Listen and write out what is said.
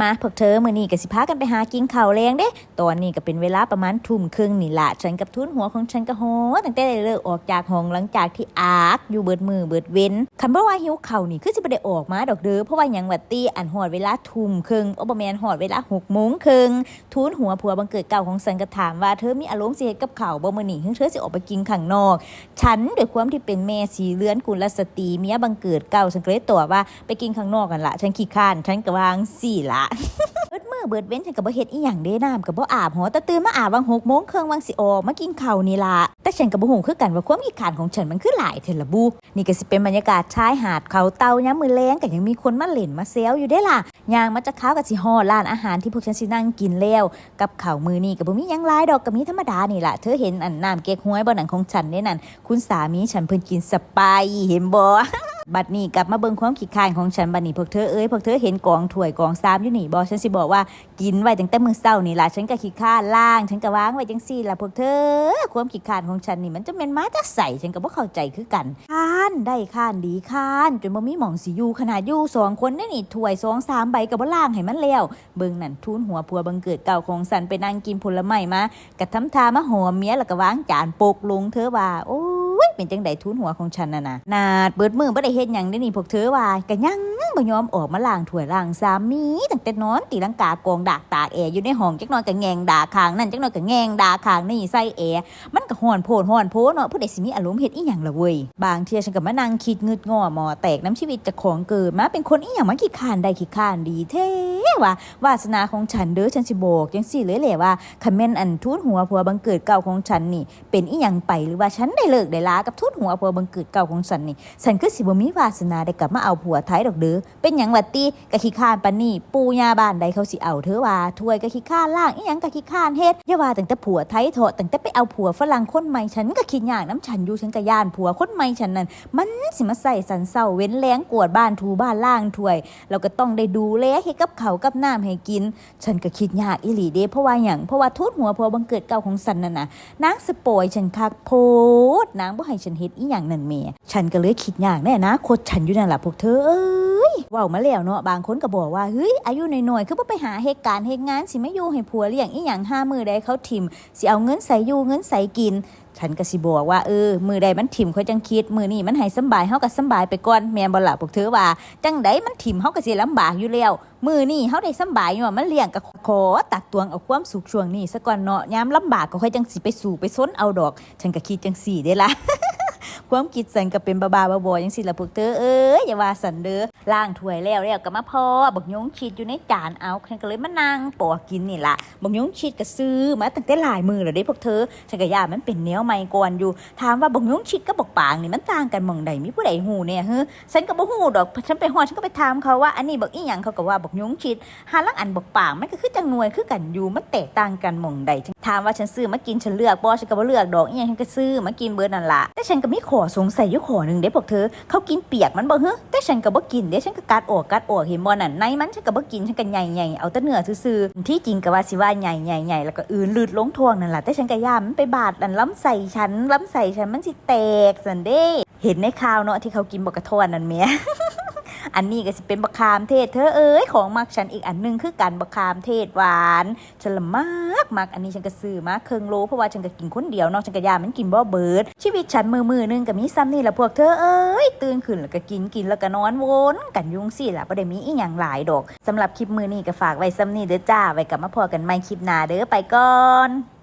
มาพวกเธอมื้อนี้ก็สิพากันไปหากินข้าวแรงเด้ ตอนนี้ก็เป็นเวลาประมาณทุ่มครึ่งนี่ละฉันกับทุนหัวของฉันก็โหตั้งแต่ได้เลิกออกจากห้องหลังจากที่อาร์กอยู่เบิดมือเบิดเว้นคันบ่ว่าหิวเข้านี่คือสิบ่ได้ออกมาดอกเด้อเพราะว่ายังว่าตีอันฮอดเวลาทุ่มครึ่งโอบแมนฮอดเวลา6โมงครึ่งทุนหัวผัวบังเกิดเก่าของฉันก็ถามว่าเธอมีอารมณ์สิเฮ็ดกับข้าวบ่มื้อนี้ถึงเธอสิออกไปกินข้างนอก ฉันด้วยความที่เป็นแม่สีเลือนกุลสตรีเมียบังเกิดเก่าฉันก็เลยตอบว่าไปกินข้างนอกกันละฉันขี้ข้านฉันก็วางสี่ละเบิดมือเบิดเว้นฉันก็บ่เฮ็ดอีหยังเด้น้ำก็บ่อาบหอแต่ตื่นมาอาบวังหกโมงครึ่งวังสิออกมากินข้าวนี่ล่ะแต่ฉันก็บ่ฮู้คือกันว่าความขี้ขานของฉันมันคือหลายเทละบุนี่ก็สิเป็นบรรยากาศชายหาดเขาเตายามมือแลงก็ยังมีคนมาเล่นมาแซวอยู่ได้ล่ะยางมาจะข้าวก็สิฮอร้านอาหารที่พวกฉันสินั่งกินแล้วกับข้าวมือนี้ก็บ่มีหยังหลายดอกก็มีธรรมดานี่ล่ะเธอเห็นอันน้ำเก๊กฮวยบ่หนังของฉันนี่นั่นคุณสามีฉันเพิ่นกินสไปซ์เห็นบ่ บัดนี้กลับมาเบิ่งความขี้คร้านของฉันบัดนี้พวกเธอเอ้ยพวกเธอเห็นกองถ้วยกองซ้ำอยู่นี่บ่ฉันสิบอกว่ากินไว้ตั้งแต่มื้อเช้านี่ล่ะฉันก็ขี้คร้าล่าง ฉันก็วางไว้จังซี่ล่ะพวกเธอ ความขี้คร้านของฉันนี่มันจะแม่นมาจะใส่ฉันก็บ่เข้าใจคือกันค้านได้ค้านดีค้านจนบ่มีหม่องสิอยู่ขนาดอยู่สองคนนี่นี่ถ้วยสองสามใบก็บ่ล้างให้มันแล้วเบิ่งนั่นทุนหัวผัวบังเกิดเก่าของฉันไปนั่งกินผลไม้มากระทำทามาหอมเมียแล้วก็วางจานโปกลงเธอว่าโอ้ เป็นจังไดทุนหัวของฉันน่ะนะนาดเบิดมือบ่ได้เฮ็ดหยังได้นี่พวกเธอว่าก็ยังบ่ยอมออกมาล้างถ้วยล้างสามีตั้งแต่นอนตีลังกากองดากตากแอร์อยู่ในห้องจักหน่อยก็แงงด่าข้างนั่นจักหน่อยก็แงงด่าข้างนี่ใส่แอร์มันก็ฮ้อนโพดฮ้อนโพเนาะผู้ใดสิมีอารมณ์เฮ็ดอีหยังล่ะเว้ยบางเที่ยฉันก็มานั่งคิดงึดง้อหมอแตกน้ำชีวิตจากของเกิดมาเป็นคนอีหยังมาขี้ข้านได้ขี้ข้านดีเท่ ว่าวาสนาของฉันเด้อฉันสิบอกจังซี่เลยแหละว่าคันแม่นอันทุนหัวผัวบังเกิดเก่าของฉันนี่ เป็นอีหยังไปหรือว่าฉันได้เลิกได้ลากับทุนหัวผัวบังเกิดเก่าของฉันนี่ฉันคือสิบ่มีวาสนาได้กลับมาเอาผัวไทยดอกเด้อเป็นหยังวัดตีกะขี้ข้านปานนี่ปูยาบ้านใดเขาสิเอาเธอว่าถ้วยกะขี้ข้านล่างอีหยังกะขี้ข้านเฮ็ดอย่าว่าตั้งแต่ผัวไทยเถอะตั้งแต่ไปเอาผัวฝรั่งคนใหม่ฉันก็คิดยากน้ำฉันอยู่ฉันก็ย่านผัวคนใหม่ฉันนั่นมันสิมาใส่สันเศร้าเว้นแรงกวดบ้านทูบ้านล่างถ้วย เราก็ต้องได้ดูแลให้กับเขาวกับน้ำให้กิน ฉันก็คิดยากอีหลีเด้เพราะว่าอย่างเพราะว่าทุดหัวพัวบังเกิดเก่าของสันนั่นน่ะนางสปอยฉันคักโพดนางบ่ให้ฉันเฮ็ดอีหยังนั่นเมียฉันก็เลยคิดยากแน่นะโคตรฉันอยู่นั่นล่ะพวกเธอ ว้ามาแล้วเนาะบางคนก็บอกว่าเฮ้ยอายุน้อยๆคือบ่ไปหาเหตุการณ์เหตุงานสิไมาอยู่ให้ผัวเลี้ยงอีหยังห้ามือใดเขาทิ่มสิเอาเงินใส่อยู่เงินใส่กินฉันก็สิบอกว่าเออมือใดมันถิ่มเขาจังคิด มือนี่มันให้สบายเฮาก็สบายไปก่อนแม่นบ่ล่ะพวกเธอว่า จังไดมันถิ่มเฮาก็สิลำบากอยู่แล้วมือนี่เฮาได้สบายอยู่ว่ามันเลี้ยงก็ขอตักตวงเอาความสุขช่วงนี้ซะก่อนเนาะยามลำบากก็ค่อยจังสิไปสู่ไปซนเอาดอก ฉันก็คิดจังสี่เด้ล่ะ ความคิดสันก็เป็นบาบาบาบอจังสิละพวกเธอเอ้ยอย่าว่าสันเด้อล้างถ้วยแล้วแล้วก็มาพอบักยงชิดอยู่ในจานเอาฉันก็เลยมานั่งปอกกินนี่ละบักยงชิดก็ซื้อมาตั้งแต่หลายมือแล้วเด้พวกเธอฉันก็ย่ามันเป็นแนวใหม่ก่อนอยู่ ถามว่าบักยงชิดกับบักปางนี่มันต่างกันมองใดมีผู้ใดฮู้เนี่ยเฮ้อฉันก็บ่ฮู้ดอกฉันไปฮอดฉันก็ไปถามเขาว่าอันนี้บักอีหยังเขาก็ว่าบักยงชิดหาลังอันบักปางมันก็คือจังหน่วยคือกันอยู่มันแตกต่างกันมองใดถามว่าฉันซื้อมากินฉันเลือกบ่ฉันก็บ่เลือกดอกอีหยังฉันก็ซื้อมากินเบิดนั่นละแต่ฉันก็มีขอสงสัยอยู่ขอหนึ่งเด้พวกเธอ เขากินเปียกมันบ่เฮ้แต่ฉันก็บ่กินเด้ฉันก็กัดออกกัดออกเห็นบ่นั่นในมันฉันก็บ่กินฉันก็ใหญ่ๆเอาแต่เนื้อซื่อๆที่จริงก็ว่าสิว่าใหญ่ๆๆแล้วก็อื่นลืดลงทวงนั่นแหละแต่ฉันก็ย่ามันไปบาดอันล้ำใส่ฉันล้ำใส่ฉันมันสิแตกสันเด้เห็นในข่าวเนาะที่เขากินบกกระทอนนั่นเมีย อันนี้ก็สิเป็นบักคามเทศเธอเอ้ยของมักฉันอีกอันหนึงคือกันบักคามเทศหวานฉันละมากมักอันนี้ฉันก็ซื้อมาเครื่องโลเพราะว่าฉันก็กินคนเดียวนาะฉันก็ยามันกินบ่เบิด ชีวิตฉันมือมือหนึงก็มีซ้ำนี่แหละพวกเธอเอ้ยตื่นขึ้นแล้วก็กินกินแล้วก็นอนวนกันยุ่งสิล่ะบ่ได้มีอีหยังหลายดอกสำหรับคลิปมือนี้ก็ฝากไว้ซ้ำนี่เด้อจ้าไว้กลับมาพอกันใหม่คลิปหน้าเด้อไปก่อน